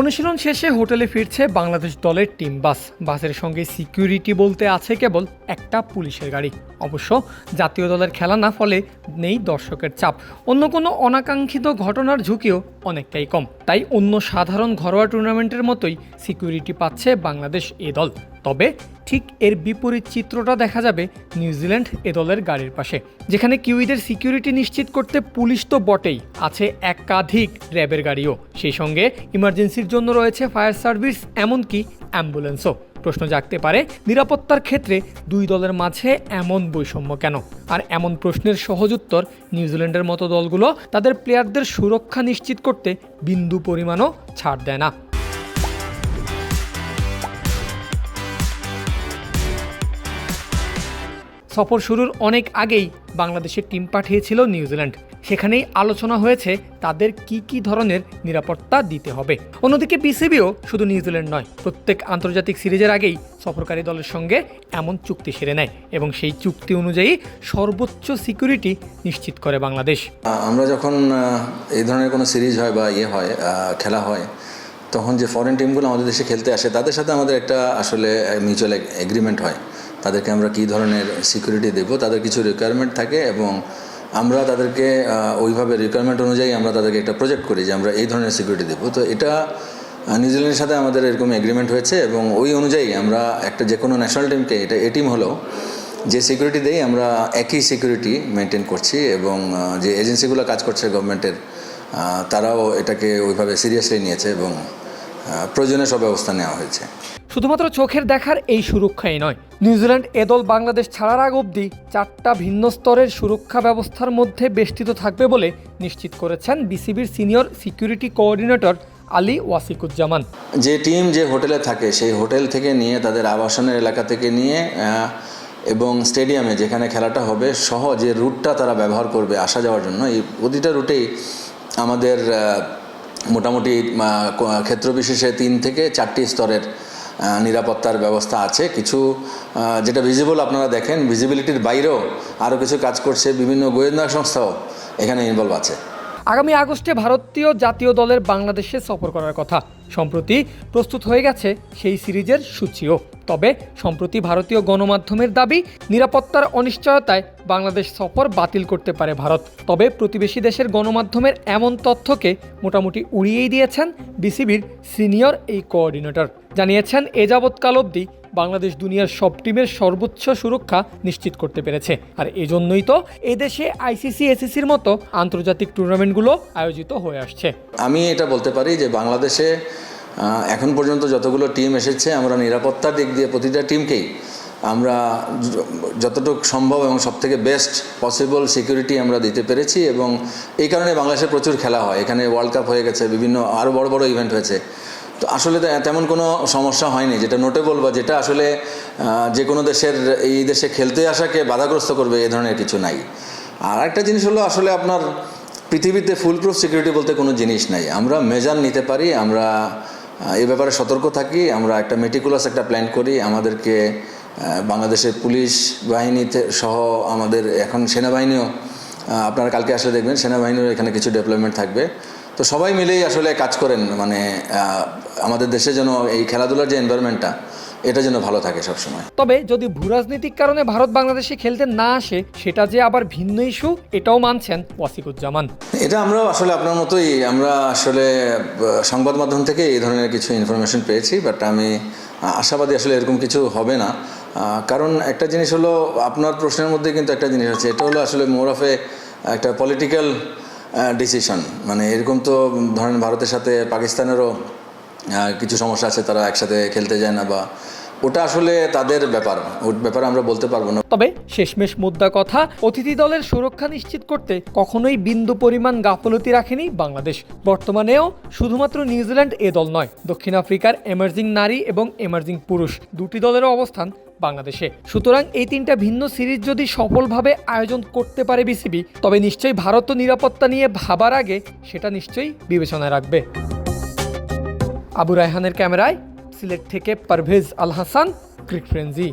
অনুশীলন শেষে হোটেলে ফিরছে বাংলাদেশ দলের টিম বাস। বাসের সঙ্গে সিকিউরিটি বলতে আছে কেবল একটা পুলিশের গাড়ি। অবশ্য জাতীয় দলের খেলা না ফলে নেই দর্শকের চাপ। অন্য কোনো অনাকাঙ্ক্ষিত ঘটনার ঝুঁকিও অনেকটাই কম। তাই অন্য সাধারণ ঘরোয়া টুর্নামেন্টের মতোই সিকিউরিটি পাচ্ছে বাংলাদেশ এ দল। তবে ঠিক এর বিপরীত চিত্রটা দেখা যাবে নিউজিল্যান্ড এ দলের গাড়ির পাশে, যেখানে কিউইদের সিকিউরিটি নিশ্চিত করতে পুলিশ তো বটেই, আছে একাধিক র্যাবের গাড়িও। সেই সঙ্গে ইমার্জেন্সির জন্য রয়েছে ফায়ার সার্ভিস, এমনকি অ্যাম্বুলেন্সও। প্রশ্ন জাগতে পারে, নিরাপত্তার ক্ষেত্রে দুই দলের মাঝে এমন বৈষম্য কেন? আর এমন প্রশ্নের সহজ উত্তর নিউজিল্যান্ডের মতো দলগুলো তাদের প্লেয়ারদের সুরক্ষা নিশ্চিত করতে বিন্দু পরিমাণও ছাড় দেয় না। সফর শুরুর অনেক আগেই বাংলাদেশের টিম পাঠিয়েছিল নিউজিল্যান্ড। সেখানেই আলোচনা হয়েছে তাদের কি কি ধরনের নিরাপত্তা দিতে হবে। অন্যদিকে বিসিবিও শুধু নিউজিল্যান্ড নয়, প্রত্যেক আন্তর্জাতিক সিরিজের আগেই সফরকারী দলের সঙ্গে এমন চুক্তি সেরে নেয় এবং সেই চুক্তি অনুযায়ী সর্বোচ্চ সিকিউরিটি নিশ্চিত করে বাংলাদেশ। আমরা যখন এই ধরনের কোনো সিরিজ হয় বা ইয়ে হয় খেলা হয়, তখন যে ফরেন টিমগুলো আমাদের দেশে খেলতে আসে, তাদের সাথে আমাদের একটা আসলে মিউচুয়াল এগ্রিমেন্ট হয়। তাদেরকে আমরা কী ধরনের সিকিউরিটি দেবো তাদের কিছু রিকোয়ারমেন্ট থাকে এবং আমরা তাদেরকে ওইভাবে রিকোয়ারমেন্ট অনুযায়ী আমরা তাদেরকে একটা প্রজেক্ট করি যে আমরা এই ধরনের সিকিউরিটি দেবো তো এটা নিউজিল্যান্ডের সাথে আমাদের এরকম এগ্রিমেন্ট হয়েছে এবং ওই অনুযায়ী আমরা একটা যে কোনো ন্যাশনাল টিমকে এটা এ টিম হলেও যে সিকিউরিটি দেই আমরা একই সিকিউরিটি মেনটেন করছি এবং যে এজেন্সিগুলো কাজ করছে গভর্নমেন্টের তারাও এটাকে ওইভাবে সিরিয়াসলি নিয়েছে এবং আহ, প্রয়োজনীয় সব ব্যবস্থা নেওয়া হয়েছে। শুধুমাত্র চোখের দেখার এই সুরক্ষাই নয়। নিউজিল্যান্ড এ দল বাংলাদেশ ছাড়ার আগ অবধি চারটা ভিন্ন স্তরের সুরক্ষা ব্যবস্থার মধ্যে বেষ্টিত থাকবে বলে নিশ্চিত করেছেন বিসিবির senior security coordinator Ali Wasiquzzaman. যে টিম যে হোটেলে থাকে, সেই হোটেল থেকে নিয়ে তাদের আবাসনের এলাকা থেকে নিয়ে এবং স্টেডিয়ামে যেখানে খেলাটা হবে, সহ যে রুটটা তারা ব্যবহার করবে আসা যাওয়ার জন্য, এই প্রতিটা রুটেই আমাদের মোটামুটি ক্ষেত্রবিশেষে তিন থেকে চারটি স্তরের নিরাপত্তার ব্যবস্থা আছে। কিছু যেটা ভিজিবল আপনারা দেখেন ভিজিবিলিটির বাইরেও আরও কিছু কাজ করছে বিভিন্ন গোয়েন্দা সংস্থাও এখানে ইনভলভ আছে। আগামী আগস্টে ভারতীয় জাতীয় দলের বাংলাদেশে সফর করার কথা। সম্প্রতি প্রস্তুত হয়ে গেছে সেই সিরিজের সূচিও। তবে সম্প্রতি ভারতীয় গণমাধ্যমের দাবি, নিরাপত্তার অনিশ্চয়তায় বাংলাদেশ সফর বাতিল করতে পারে ভারত। তবে প্রতিবেশী দেশের গণমাধ্যমের এমন তথ্যকে মোটামুটি উড়িয়েই দিয়েছেন বিসিবির সিনিয়র এই কোঅর্ডিনেটর। জানিয়েছেন, এ যাবৎকাল অবধি বাংলাদেশ দুনিয়ার সব টিমের সর্বোচ্চ সুরক্ষা নিশ্চিত করতে পেরেছে। আর এজন্যই তো এদেশে আইসিসি, এসিসির মতো আন্তর্জাতিক টুর্নামেন্টগুলো আয়োজিত হয়ে আসছে। আমি এটা বলতে পারি যে বাংলাদেশে এখন পর্যন্ত যতগুলো টিম এসেছে, আমরা নিরাপত্তার দিক দিয়ে প্রতিটা টিমকেই আমরা যতটুকু সম্ভব এবং সবথেকে বেস্ট পসিবল সিকিউরিটি আমরা দিতে পেরেছি এবং এই কারণে বাংলাদেশে প্রচুর খেলা হয়। এখানে ওয়ার্ল্ড কাপ হয়ে গেছে, বিভিন্ন আরও বড় বড় ইভেন্ট হয়েছে। তো আসলে তেমন কোনো সমস্যা হয়নি, যেটা নোটেবল বা যেটা আসলে যে কোনো দেশের, এই দেশে খেলতে আসাকে বাধাগ্রস্ত করবে এ ধরনের কিছু নাই। আর একটা জিনিস হলো আসলে আপনার পৃথিবীতে ফুল প্রুফ সিকিউরিটি বলতে কোনো জিনিস নাই। আমরা মেজার নিতে পারি, আমরা এ ব্যাপারে সতর্ক থাকি, আমরা একটা মেটিকুলাস একটা প্ল্যান করি, আমাদেরকে বাংলাদেশের পুলিশ বাহিনীতে সহ আমাদের এখন সেনাবাহিনীও আপনারা কালকে আসলে দেখবেন সেনাবাহিনীর এখানে কিছু ডেভেলপমেন্ট থাকবে। তো সবাই মিলেই আসলে কাজ করেন মানে আমাদের দেশে যেন এই খেলাধুলার যে এনভায়রনমেন্টটা এটা যেন ভালো থাকে সবসময়। তবে যদি ভূরাজনৈতিক কারণে ভারত বাংলাদেশে খেলতে না আসে সেটা যে আবার ভিন্ন ইস্যু এটাও মানছেন ওয়াসিকুজ্জামান। এটা আমরাও আসলে আপনার মতোই আমরা আসলে সংবাদ মাধ্যম থেকে এই ধরনের কিছু ইনফরমেশন পেয়েছি বাট আমি আশাবাদী আসলে এরকম কিছু হবে না। কারণ একটা জিনিস হলো আপনার প্রশ্নের মধ্যে কিন্তু একটা জিনিস আছে এটা হলো আসলে মোর অফ এ একটা পলিটিক্যাল ডিসিশন মানে এরকম তো ধরেন ভারতের সাথে পাকিস্তানেরও কিছু সমস্যা আছে, তারা একসাথে খেলতে যায় না বা ওটা আসলে তাদের ব্যাপার। ওর ব্যাপারে আমরা বলতে পারব না। তবে শেষমেশ মুদ্রা কথা, অতিথি দলের সুরক্ষা নিশ্চিত করতে কখনোই বিন্দু পরিমাণ গাফলতি রাখেনি বাংলাদেশ। বর্তমানেও শুধুমাত্র নিউজিল্যান্ড এ দল নয়, দক্ষিণ আফ্রিকার এমার্জিং নারী এবং এমার্জিং পুরুষ। দুটি দলেরও অবস্থান বাংলাদেশে। সুতরাং এই তিনটা ভিন্ন সিরিজ যদি সফলভাবে আয়োজন করতে পারে বিসিবি, তবে নিশ্চয়ই ভারত নিরাপত্তা নিয়ে ভাবার আগে সেটা নিশ্চয়ই বিবেচনায় রাখবে। আবু রায়হানের ক্যামেরায় সিলেট থেকে পারভেজ আল হাসান, ক্রিক ফ্রেন্সি।